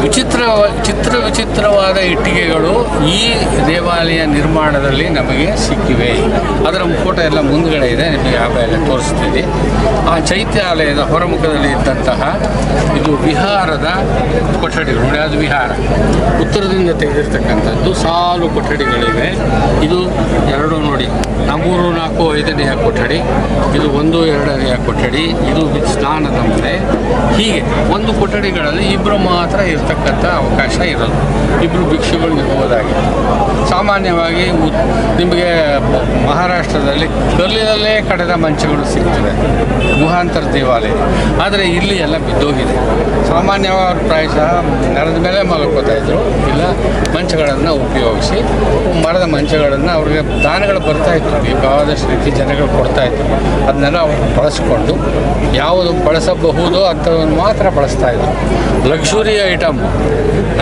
[SPEAKER 4] ವಿಚಿತ್ರ ಚಿತ್ರ ವಿಚಿತ್ರವಾದ ಇಟ್ಟಿಗೆಗಳು ಈ ದೇವಾಲಯ ನಿರ್ಮಾಣದಲ್ಲಿ ನಮಗೆ ಸಿಕ್ಕಿವೆ. ಅದರ ಫೋಟೋ ಎಲ್ಲ ಮುಂದ್ಗಡೆ ಇದೆ, ನಿಮಗೆ ಆಮೇಲೆ ತೋರಿಸ್ತೀವಿ ಆ ಚೈತ್ಯಾಲಯದ ಹೊರಮುಖದಲ್ಲಿ ಇದ್ದಂತಹ ಇದು ವಿಹಾರದ ಕೊಠಡಿಗಳು. ಅದು ವಿಹಾರ? ಉತ್ತರದಿಂದ ಸಾಲು ಕೊಠಡಿಗಳಿವೆ. ಇದು ಎರಡು ನೋಡಿ. ಮೂರು ನಾಲ್ಕು ಐದನೆಯ ಕೊಠಡಿ ಇದು ಒಂದು ಎರಡನೆಯ ಕೊಠಡಿ ಇದು ಸ್ನಾನದ ಮನೆ ಹೀಗೆ ಒಂದು ಕೊಠಡಿಗಳಲ್ಲಿ ಇಬ್ಬರು ಮಾತ್ರ ಇರ್ತಕ್ಕಂಥ ಅವಕಾಶ ಇರೋದು. ಇಬ್ಬರು ಭಿಕ್ಷುಗಳು ಇರ್ಬೋದಾಗಿದೆ ಸಾಮಾನ್ಯವಾಗಿ ನಿಮಗೆ ಮಹಾರಾಷ್ಟ್ರದಲ್ಲಿ ಕಲ್ಲಿನಲ್ಲೇ ಕಡೆದ ಮಂಚಗಳು ಸಿಗ್ತವೆ, ಗುಹಾಂತರ ದೇವಾಲಯ. ಆದರೆ ಇಲ್ಲಿ ಎಲ್ಲ ಬಿದ್ದೋಗಿದೆ. ಸಾಮಾನ್ಯವಾಗಿ ಪ್ರಾಯಶಃ ನೆಲದ ಮೇಲೆ ಮಲ್ಕೋತಾ ಇದ್ರು. ಇಲ್ಲ, ಮಂಚಗಳನ್ನು ಉಪಯೋಗಿಸಿ, ಮರದ ಮಂಚಗಳನ್ನು ಅವ್ರಿಗೆ ದಾನಗಳು ಬರ್ತಾ ಇತ್ತು. ಬೇಕಾದಷ್ಟು ರೀತಿ ಜನಗಳು ಕೊಡ್ತಾ ಇದ್ರು. ಅದನ್ನೆಲ್ಲ ಅವರು ಬಳಸ್ಕೊಂಡು ಯಾವುದು ಬಳಸಬಹುದು ಅಂಥವನ್ನು ಮಾತ್ರ ಬಳಸ್ತಾ ಇದ್ರು. ಲಕ್ಸುರಿ ಐಟಮ್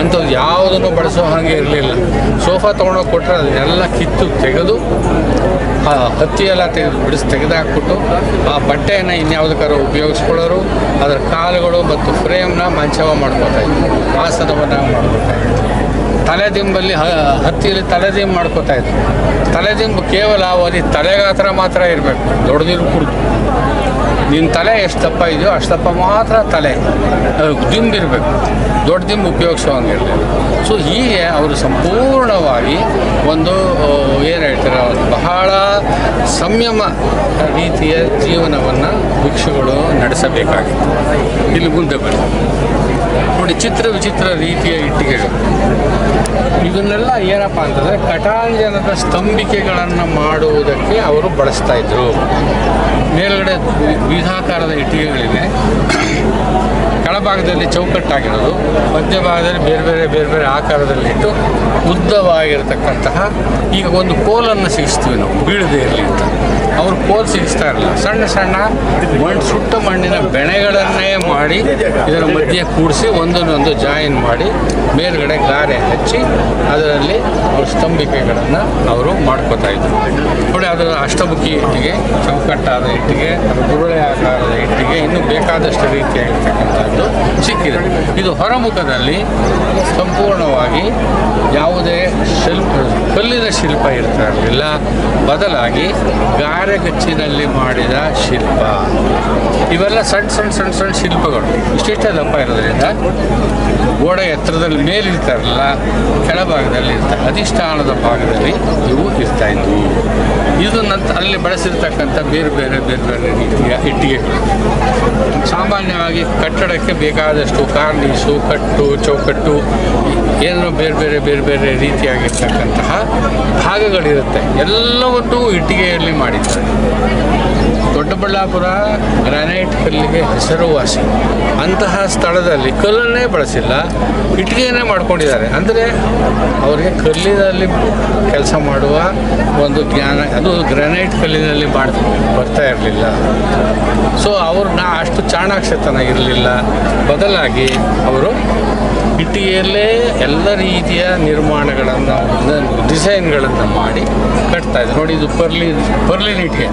[SPEAKER 4] ಅಂಥದ್ದು ಯಾವುದನ್ನು ಬಳಸೋ ಹಾಗೆ ಇರಲಿಲ್ಲ. ಸೋಫಾ ತೊಗೊಂಡೋಗಿ ಕೊಟ್ಟರೆ ಅದನ್ನೆಲ್ಲ ಕಿತ್ತು ತೆಗೆದು, ಆ ಹತ್ತಿಯೆಲ್ಲ ತೆಗೆದು ಬಿಡಿಸಿ ತೆಗೆದುಹಾಕ್ಬಿಟ್ಟು ಆ ಬಟ್ಟೆಯನ್ನು ಇನ್ಯಾವುದಕ್ಕಾರು ಉಪಯೋಗಿಸ್ಕೊಳ್ಳೋರು, ಅದರ ಕಾಲುಗಳು ಮತ್ತು ಫ್ರೇಮ್ನ ಮಂಚವ ಮಾಡ್ಕೋತಾ ಇದ್ರು. ಆಸನವನ್ನು ಮಾಡ್ಕೋತಾ ಇದ್ರು. ತಲೆದಿಂಬಲ್ಲಿ ಹ, ಹತ್ತಿಯಲ್ಲಿ ತಲೆದಿಂಬು ಮಾಡ್ಕೋತಾ ಇದ್ರು. ತಲೆದಿಂಬು ಕೇವಲ ಅವಧಿ ತಲೆಗಾತ್ರ ಮಾತ್ರ ಇರಬೇಕು. ದೊಡ್ಡದಿರು ಕುಡಿದು. ನಿನ್ನ ತಲೆ ಎಷ್ಟು ದಪ್ಪ ಇದೆಯೋ ಅಷ್ಟು ದಪ್ಪ ಮಾತ್ರ ತಲೆ. ದಿಂಬಿರಬೇಕು ದಿಂಬು ದೊಡ್ಡ ದಿಂಬು ಉಪಯೋಗಿಸೋಂಗಿರಲಿಲ್ಲ ಸೊ ಹೀಗೆ ಅವರು ಸಂಪೂರ್ಣವಾಗಿ ಒಂದು ಏನು ಹೇಳ್ತಾರೆ ಅವರು ಬಹಳ ಸಂಯಮ ರೀತಿಯ ಜೀವನವನ್ನು ಭಿಕ್ಷುಗಳು ನಡೆಸಬೇಕಾಗಿತ್ತು. ಇಲ್ಲಿ ಮುಂದೆ ಬನ್ನಿ. ನೋಡಿ, ಚಿತ್ರ ವಿಚಿತ್ರ ರೀತಿಯ ಇಟ್ಟಿಗೆಗಳು. ಇದನ್ನೆಲ್ಲ ಏನಪ್ಪ ಅಂತಂದರೆ ಕಟಾಂಜನದ ಸ್ತಂಭಿಕೆಗಳನ್ನು ಮಾಡುವುದಕ್ಕೆ ಅವರು ಬಳಸ್ತಾ ಇದ್ರು. ಮೇಲ್ಗಡೆ ವಿಧಾಕಾರದ ಇಟ್ಟಿಗೆಗಳಿವೆ. ಕೆಳಭಾಗದಲ್ಲಿ ಚೌಕಟ್ಟಾಗಿರೋದು, ಮಧ್ಯಭಾಗದಲ್ಲಿ ಬೇರೆ ಬೇರೆ ಬೇರೆ ಬೇರೆ ಆಕಾರದಲ್ಲಿಟ್ಟು ಉದ್ದವಾಗಿರತಕ್ಕಂತಹ ಈಗ ಒಂದು ಕೋಲನ್ನು ಸಿಗಿಸ್ತೀವಿ ನಾವು, ಬೀಳದೇ ಇರಲಿ ಅಂತ. ಅವರು ಕೋಲ್ ಸಿಗಿಸ್ತಾ ಇರಲಿಲ್ಲ ಸಣ್ಣ ಸಣ್ಣ ಮಣ್ಣು ಸುಟ್ಟ ಮಣ್ಣಿನ ಬೆಳೆಗಳನ್ನೇ ಮಾಡಿ ಇದರ ಮಧ್ಯೆ ಕೂಡಿಸಿ ಒಂದನ್ನೊಂದು ಜಾಯಿನ್ ಮಾಡಿ ಮೇಲ್ಗಡೆ ಗಾರೆ ಹಚ್ಚಿ ಅದರಲ್ಲಿ ಅವ್ರ ಸ್ತಂಭಿಕೆಗಳನ್ನು ಅವರು ಮಾಡ್ಕೋತಾ ಇದ್ರು. ನೋಡಿ ಅದರ ಅಷ್ಟಮುಖಿ ಇಟ್ಟಿಗೆ ಚೌಕಟ್ಟಾದ ಇಟ್ಟಿಗೆ ಗುರುಳೆ ಆಕಾರದ ಇಟ್ಟಿಗೆ ಇನ್ನೂ ಬೇಕಾದಷ್ಟು ರೀತಿಯಾಗಿರ್ತಕ್ಕಂಥದ್ದು ಸಿಕ್ಕಿದೆ. ಇದು ಹೊರಮುಖದಲ್ಲಿ ಸಂಪೂರ್ಣವಾಗಿ ಯಾವುದೇ ಶಿಲ್ಪ ಕಲ್ಲಿನ ಶಿಲ್ಪ ಇರ್ತಾ ಇರಲಿಲ್ಲ. ಬದಲಾಗಿ ಗಾರೆಗಚ್ಚಿನಲ್ಲಿ ಮಾಡಿದ ಶಿಲ್ಪ. ಇವೆಲ್ಲ ಸಣ್ಣ ಸಣ್ಣ ಸಣ್ಣ ಸಣ್ಣ ಶಿಲ್ಪಗಳು. ಇಷ್ಟಿಷ್ಟೇ ದಪ್ಪ ಇರೋದ್ರಿಂದ ಗೋಡೆ ಎತ್ತರದಲ್ಲಿ ಮೇಲಿರ್ತಾರಲ್ಲ, ಕೆಳಭಾಗದಲ್ಲಿ ಇರ್ತಾರೆ. ಅಧಿಷ್ಠಾನದ ಭಾಗದಲ್ಲಿ ಇವು ಇರ್ತಾ ಇದ್ವು. ಇದು ನಂತರ ಅಲ್ಲಿ ಬಳಸಿರ್ತಕ್ಕಂಥ ಬೇರೆ ಬೇರೆ ಬೇರೆ ಬೇರೆ ರೀತಿಯ ಇಟ್ಟಿಗೆಗಳು. ಸಾಮಾನ್ಯವಾಗಿ ಕಟ್ಟಡಕ್ಕೆ ಬೇಕಾದಷ್ಟು ಕಾರ್ನೀಸು, ಕಟ್ಟು, ಚೌಕಟ್ಟು, ಏನೋ ಬೇರೆ ಬೇರೆ ಬೇರೆ ಬೇರೆ ರೀತಿಯಾಗಿರ್ತಕ್ಕಂತಹ ಭಾಗಗಳಿರುತ್ತೆ. ಎಲ್ಲವನ್ನೂ ಇಟ್ಟಿಗೆಯಲ್ಲಿ ಮಾಡಿದ್ದಾರೆ Thank you. ದೊಡ್ಡಬಳ್ಳಾಪುರ ಗ್ರಾನೈಟ್ ಕಲ್ಲಿಗೆ ಹೆಸರುವಾಸಿ. ಅಂತಹ ಸ್ಥಳದಲ್ಲಿ ಕಲ್ಲನ್ನೇ ಬಳಸಿಲ್ಲ ಇಟ್ಟಿಗೆಯನ್ನೇ ಮಾಡ್ಕೊಂಡಿದ್ದಾರೆ. ಅಂದರೆ ಅವರಿಗೆ ಕಲ್ಲಿನಲ್ಲಿ ಕೆಲಸ ಮಾಡುವ ಒಂದು ಜ್ಞಾನ, ಅದು ಗ್ರಾನೈಟ್ ಕಲ್ಲಿನಲ್ಲಿ ಮಾಡ್ ಬರ್ತಾ ಇರಲಿಲ್ಲ. ಸೊ ಅವ್ರನ್ನ ಅಷ್ಟು ಚಾಣಾಕ್ಷತನ ಇರಲಿಲ್ಲ. ಬದಲಾಗಿ ಅವರು ಇಟ್ಟಿಗೆಯಲ್ಲೇ ಎಲ್ಲ ರೀತಿಯ ನಿರ್ಮಾಣಗಳನ್ನು, ಡಿಸೈನ್ಗಳನ್ನು ಮಾಡಿ ಕಟ್ತಾ ಇದ್ದಾರೆ. ನೋಡಿ, ಇದು ಪರ್ಲಿ ಪರ್ಲಿನ್ ಇಟ್ಟಿಗೆ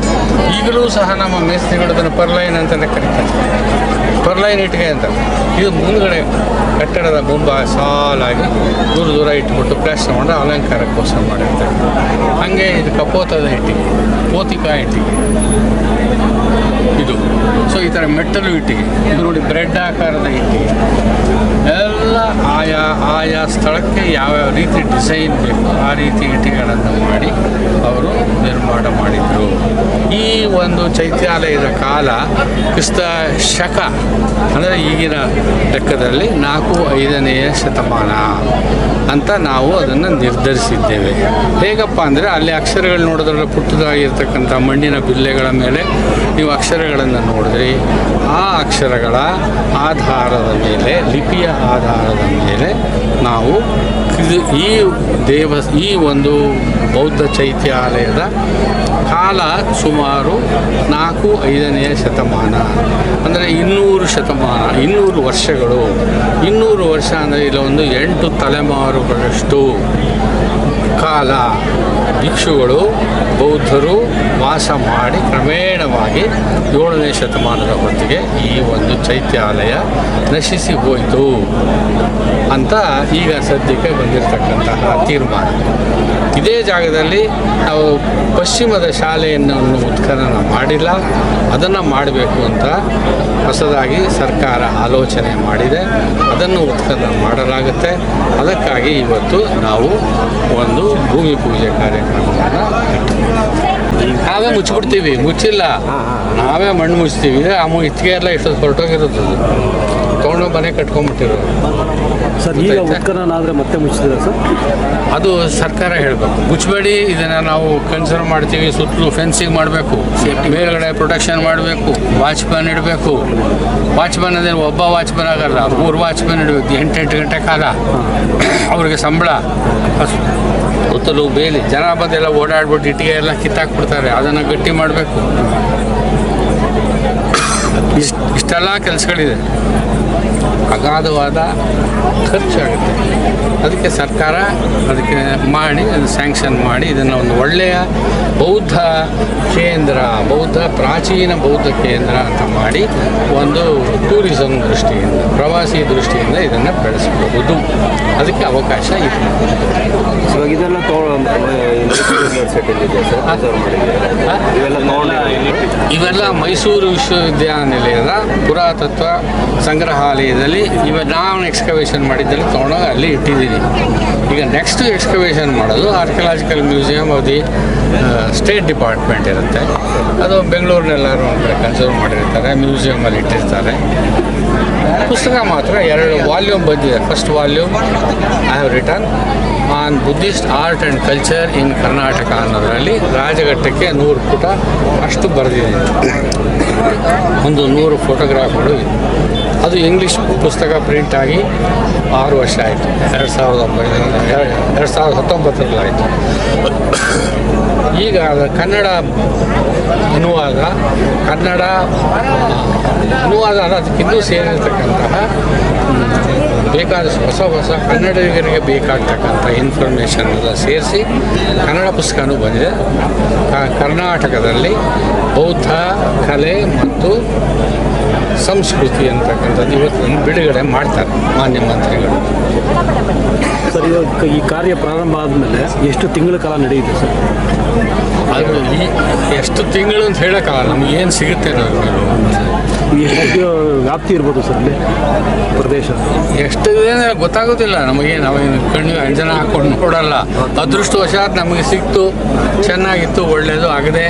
[SPEAKER 4] ಈಗಲೂ ಸಹ ನಮ್ಮ ಮೇಸ್ತ್ರಿಗಳು ಅದನ್ನು ಪರ್ಲೈನ್ ಅಂತಲೇ ಕರೀತಾರೆ. ಪರ್ಲೈನ್ ಇಟ್ಟಿಗೆ ಅಂತ. ಇದು ಮುಂದ್ಗಡೆ ಕಟ್ಟಡದ ಬೊಂಬ, ಸಾಲಾಗಿ ದೂರ ದೂರ ಇಟ್ಬಿಟ್ಟು ಪ್ಲಾಸ್ಟರ್ ಮಾಡಿ ಅಲಂಕಾರಕ್ಕೋಸ್ಕರ ಮಾಡಿರ್ತಾರೆ. ಹಾಗೆ ಇದು ಕಪೋತದ ಇಟ್ಟಿಗೆ ಪೋತಿಕಾ ಇಟ್ಟಿಗೆ. ಇದು. ಸೊ ಈ ಥರ ಮೆಟ್ಟಲು ಇಟ್ಟಿಗೆ. ಇದು ನೋಡಿ ಬ್ರೆಡ್ ಆಕಾರದ ಇಟ್ಟಿಗೆ. ಎಲ್ಲ ಆಯಾ ಆಯಾ ಸ್ಥಳಕ್ಕೆ ಯಾವ್ಯಾವ ರೀತಿ ಡಿಸೈನ್ ಬೇಕು ಆ ರೀತಿ ಇಟ್ಟಿಗೆಗಳನ್ನು ಮಾಡಿ ಅವರು ನಿರ್ಮಾಣ ಮಾಡಿದರು. ಈ ಒಂದು ಚೈತ್ಯಾಲಯದ ಕಾಲ ಕ್ರಿಸ್ತ ಶಕ, ಅಂದರೆ ಈಗಿನ ಲೆಕ್ಕದಲ್ಲಿ ನಾಲ್ಕು, ಐದನೆಯ ಶತಮಾನ ಅಂತ ನಾವು ಅದನ್ನು ನಿರ್ಧರಿಸಿದ್ದೇವೆ. ಹೇಗಪ್ಪ ಅಂದರೆ ಅಲ್ಲಿ ಅಕ್ಷರಗಳು ನೋಡಿದ್ರೆ ಪುಟ್ಟದಾಗಿರ್ತಕ್ಕಂಥ ಮಣ್ಣಿನ ಬಿಲ್ಲೆಗಳ ಮೇಲೆ ನೀವು ಅಕ್ಷರಗಳನ್ನು ನೋಡಿದ್ರಿ, ಆ ಅಕ್ಷರಗಳ ಆಧಾರದ ಮೇಲೆ, ಲಿಪಿಯ ಆಧಾರದ ಮೇಲೆ ನಾವು ಈ ದೇವ, ಈ ಒಂದು ಬೌದ್ಧ ಚೈತ್ಯಾಲಯದ ಕಾಲ ಸುಮಾರು ನಾಲ್ಕು, ಐದನೆಯ ಶತಮಾನ. ಅಂದರೆ ಇನ್ನೂರು ಶತಮಾನ, ಇನ್ನೂರು ವರ್ಷಗಳು. ಇನ್ನೂರು ವರ್ಷ ಅಂದರೆ ಇಲ್ಲೊಂದು ಎಂಟು ತಲೆಮಾರುಗಳಷ್ಟು ಕಾಲ. ಭಿಕ್ಷುಗಳು, ಬೌದ್ಧರು ವಾಸ ಮಾಡಿ ಕ್ರಮೇಣವಾಗಿ ಏಳನೇ ಶತಮಾನದ ಹೊತ್ತಿಗೆ ಈ ಒಂದು ಚೈತ್ಯಾಲಯ ನಶಿಸಿ ಹೋಯಿತು ಅಂತ ಈಗ ಸದ್ಯಕ್ಕೆ ಬಂದಿರತಕ್ಕಂತಹ ತೀರ್ಮಾನ. ಇದೇ ಜಾಗದಲ್ಲಿ ನಾವು ಪಶ್ಚಿಮದ ಶಾಲೆಯನ್ನು ಉತ್ಖನನ ಮಾಡಿಲ್ಲ, ಅದನ್ನು ಮಾಡಬೇಕು ಅಂತ ಹೊಸದಾಗಿ ಸರ್ಕಾರ ಆಲೋಚನೆ ಮಾಡಿದೆ. ಅದನ್ನು ಉತ್ಖನನ ಮಾಡಲಾಗುತ್ತೆ. ಅದಕ್ಕಾಗಿ ಇವತ್ತು ನಾವು ಒಂದು ಭೂಮಿ ಪೂಜೆ ಇಟ್ಟಿದ್ದೇವೆ ನಾವೇ ಮುಚ್ಚಿಬಿಡ್ತೀವಿ ಮುಚ್ಚಿಲ್ಲ. ನಾವೇ ಮಣ್ಣು ಮುಚ್ತೀವಿ. ಆ ಮು- ಇಟ್ಟಿಗೆ ಎಲ್ಲ ಇಷ್ಟೊಂದು ಹೊರಟೋಗಿರುತ್ತೆ ತೊಗೊಂಡು ಮನೆ ಕಟ್ಕೊಂಡ್ಬಿಟ್ಟಿರೋ
[SPEAKER 5] ಸರ್ ಈಗ ಉತ್ಖನನ ಮತ್ತೆ ಮುಚ್ಚಿದ್ರೆ ಸರ್?
[SPEAKER 4] ಅದು ಸರ್ಕಾರ ಹೇಳಬೇಕು. ಮುಚ್ಚಬೇಡಿ ಇದನ್ನು ನಾವು ಕನ್ಸರ್ವ್ ಮಾಡ್ತೀವಿ ಸುತ್ತಲೂ ಫೆನ್ಸಿಂಗ್ ಮಾಡಬೇಕು ಮೇಲ್ಗಡೆ ಪ್ರೊಟೆಕ್ಷನ್ ಮಾಡಬೇಕು ವಾಚ್ಮ್ಯಾನ್ ಇಡಬೇಕು. ವಾಚ್ಮ್ಯಾನ್ ಅಂದರೆ ಒಬ್ಬ ವಾಚ್ಮ್ಯಾನ್ ಆಗಲ್ಲ ಮೂರು ವಾಚ್ಮ್ಯಾನ್ ಇಡಬೇಕು ಎಂಟೆಂಟು ಗಂಟೆ ಕಾಲ. ಅವರಿಗೆ ಸಂಬಳ. ಸುತ್ತಲೂ ಬೇಲಿ. ಜನ ಬಂದೆಲ್ಲ ಓಡಾಡ್ಬಿಟ್ಟು ಇಟ್ಟಿಗೆ ಎಲ್ಲ ಕಿತ್ತಾಕ್ಬಿಡ್ತಾರೆ. ಅದನ್ನು ಗಟ್ಟಿ ಮಾಡಬೇಕು. ಇಷ್ಟು ಇಷ್ಟೆಲ್ಲ ಕೆಲಸಗಳಿದೆ. ಅಗಾಧವಾದ ಖರ್ಚಾಗುತ್ತೆ ಅದಕ್ಕೆ ಸರ್ಕಾರ ಅದಕ್ಕೆ ಮಾಡಿ ಅದು ಸ್ಯಾಂಕ್ಷನ್ ಮಾಡಿ ಇದನ್ನು ಒಂದು ಒಳ್ಳೆಯ ಬೌದ್ಧ ಕೇಂದ್ರ ಬೌದ್ಧ ಪ್ರಾಚೀನ ಬೌದ್ಧ ಕೇಂದ್ರ ಅಂತ ಮಾಡಿ ಒಂದು ಟೂರಿಸಂ ದೃಷ್ಟಿಯಿಂದ ಪ್ರವಾಸಿ ದೃಷ್ಟಿಯಿಂದ ಇದನ್ನು ಬೆಳೆಸಬಹುದು. ಅದಕ್ಕೆ ಅವಕಾಶ ಇದೆ
[SPEAKER 5] ಇವಾಗ ಇದೆಲ್ಲ ಇವೆಲ್ಲ
[SPEAKER 4] ಮೈಸೂರು ವಿಶ್ವವಿದ್ಯಾನಿಲಯದ ಪುರಾತತ್ವ ಸಂಗ್ರಹಾಲಯದಲ್ಲಿ ಇವ ನಾವು ಎಕ್ಸ್ಕವೇಷನ್ ಮಾಡಿದ್ದಲ್ಲಿ ತೊಗೊಂಡೋಗಿ ಅಲ್ಲಿ ಇಟ್ಟಿದ್ದೀನಿ. ಈಗ ನೆಕ್ಸ್ಟ್ ಎಕ್ಸ್ಕವೇಷನ್ ಮಾಡೋದು archaeological museum of the state department ಇರುತ್ತೆ. ಅದು ಬೆಂಗಳೂರಿನೆಲ್ಲರೂ ಒಂದು ಕಡೆ ಕನ್ಸರ್ವ್ ಮಾಡಿರ್ತಾರೆ ಮ್ಯೂಸಿಯಮಲ್ಲಿ ಇಟ್ಟಿರ್ತಾರೆ. ಪುಸ್ತಕ ಮಾತ್ರ ಎರಡು ವಾಲ್ಯೂಮ್ ಬಂದಿದೆ. First volume I have return on Buddhist art and culture in Karnataka ಅನ್ನೋದರಲ್ಲಿ ರಾಜಘಟ್ಟಕ್ಕೆ ನೂರು ಪುಟ ಅಷ್ಟು ಬರೆದಿದೆ ಒಂದು ನೂರು ಫೋಟೋಗ್ರಾಫ್ಗಳು ಅದು ಇಂಗ್ಲೀಷ್ ಪುಸ್ತಕ ಪ್ರಿಂಟ್ ಆಗಿ ಆರು ವರ್ಷ ಆಯಿತು. ಎರಡು ಸಾವಿರದ ಒಂಬೈನೂರ, ಎರಡು ಸಾವಿರದ ಹತ್ತೊಂಬತ್ತರಲ್ಲಿ ಆಯಿತು. ಈಗ ಕನ್ನಡ ಅನುವಾದ ಕನ್ನಡ ಅನುವಾದ ಅಲ್ಲ, ಅದಕ್ಕಿನ್ನೂ ಸೇರಿರ್ತಕ್ಕಂತಹ ಬೇಕಾದಷ್ಟು ಹೊಸ ಹೊಸ ಕನ್ನಡಿಗರಿಗೆ ಬೇಕಾಗ್ತಕ್ಕಂಥ ಇನ್ಫಾರ್ಮೇಷನ್ ಎಲ್ಲ ಸೇರಿಸಿ ಕನ್ನಡ ಪುಸ್ತಕನೂ ಬಂದಿದೆ. ಕರ್ನಾಟಕದಲ್ಲಿ ಬೌದ್ಧ ಕಲೆ ಮತ್ತು ಸಂಸ್ಕೃತಿ ಅಂತಕ್ಕಂಥದ್ದು ಇವತ್ತು ಬಿಡುಗಡೆ ಮಾಡ್ತಾರೆ ಮಾನ್ಯ ಮಂತ್ರಿಗಳು.
[SPEAKER 5] ಸರ್ ಇವಾಗ ಈ ಕಾರ್ಯ ಪ್ರಾರಂಭ ಆದಮೇಲೆ ಎಷ್ಟು ತಿಂಗಳ ಕಾಲ ನಡೆಯುತ್ತೆ ಸರ್?
[SPEAKER 4] ಅದು ಈ ಎಷ್ಟು ತಿಂಗಳು ಅಂತ ಹೇಳೋಕ್ಕಾಗಲ್ಲ ನಮ್ಗೆ ಏನು ಸಿಗುತ್ತೆ
[SPEAKER 5] ಎಷ್ಟು ವ್ಯಾಪ್ತಿ ಇರ್ಬೋದು ಸರ್ ಅಲ್ಲಿ? ಪ್ರದೇಶ?
[SPEAKER 4] ಎಷ್ಟು ಇದೆ ಗೊತ್ತಾಗೋದಿಲ್ಲ ನಮಗೆ ನಾವು ಕಣ್ಣು ಅಂಜನ ಹಾಕೊಂಡು ನೋಡಲ್ಲ. ಅದೃಷ್ಟವಶಾತ್ ನಮಗೆ ಸಿಕ್ತು ಚೆನ್ನಾಗಿತ್ತು ಒಳ್ಳೆಯದು ಆಗದೆ.